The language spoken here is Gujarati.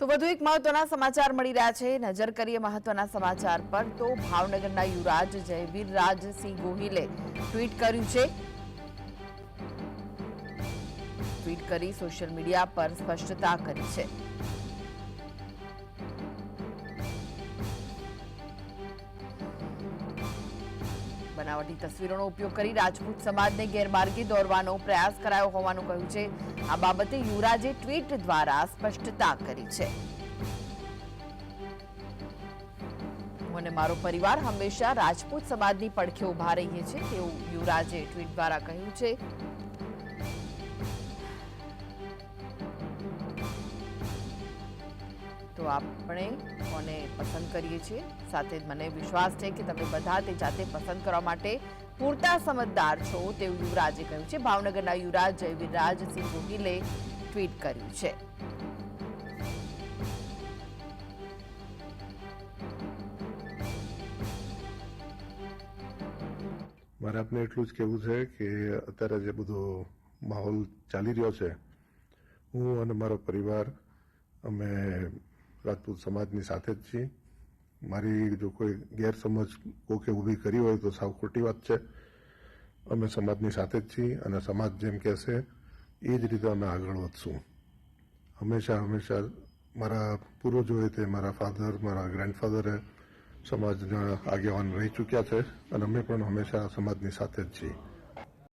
તો વધુ એક મહત્વના સમાચાર મળી રહ્યા છે. નજર કરીએ મહત્વના સમાચાર પર તો ભાવનગરના યુવરાજ જયવીર રાજસિંહ ગોહિલે ટ્વીટ કર્યું છે. ટ્વીટ કરી સોશિયલ મીડિયા પર સ્પષ્ટતા કરી છે. બનાવટી તસવીરોનો ઉપયોગ કરી રાજપૂત સમાજને ગેરમાર્ગે દોરવાનો પ્રયાસ કરાયો હોવાનું કહ્યું છે. આ બાબતે યુવરાજે ટ્વીટ દ્વારા સ્પષ્ટતા કરી છે. હું અને મારો પરિવાર હંમેશા રાજપૂત સમાજની પડખે ઊભા રહીએ છીએ તેવું યુવરાજે ટ્વીટ દ્વારા કહ્યું છે. તો આપણે કોને પસંદ કરીએ છીએ? સાથે મને વિશ્વાસ છે કે તમે બધા તે જાતે પસંદ કરવા માટે પૂરતા સમજદાર છો તેવું યુવરાજે કહ્યું છે. ભાવનગરના યુવરાજ જયવીર રાજસિંહ ગોહિલે ટ્વીટ કર્યું છે. મારે આપને એટલું જ કહેવું છે કે અત્યારે જે બધો માહોલ ચાલી રહ્યો છે, હું અને મારો પરિવાર, અમે રાજપૂત સમાજની સાથે જ છીએ. મારી જો કોઈ ગેરસમજ કોકે ઊભી કરી હોય તો સાવ ખોટી વાત છે. અમે સમાજની સાથે જ છીએ અને સમાજ જેમ કહેશે, એ જ રીતે અમે આગળ વધશું. હંમેશા હંમેશા મારા પૂર્વજોએ તે મારા ફાધર મારા ગ્રેન્ડફાધરે સમાજના આગેવાન રહી ચૂક્યા છે અને અમે પણ હંમેશા સમાજની સાથે જ છીએ.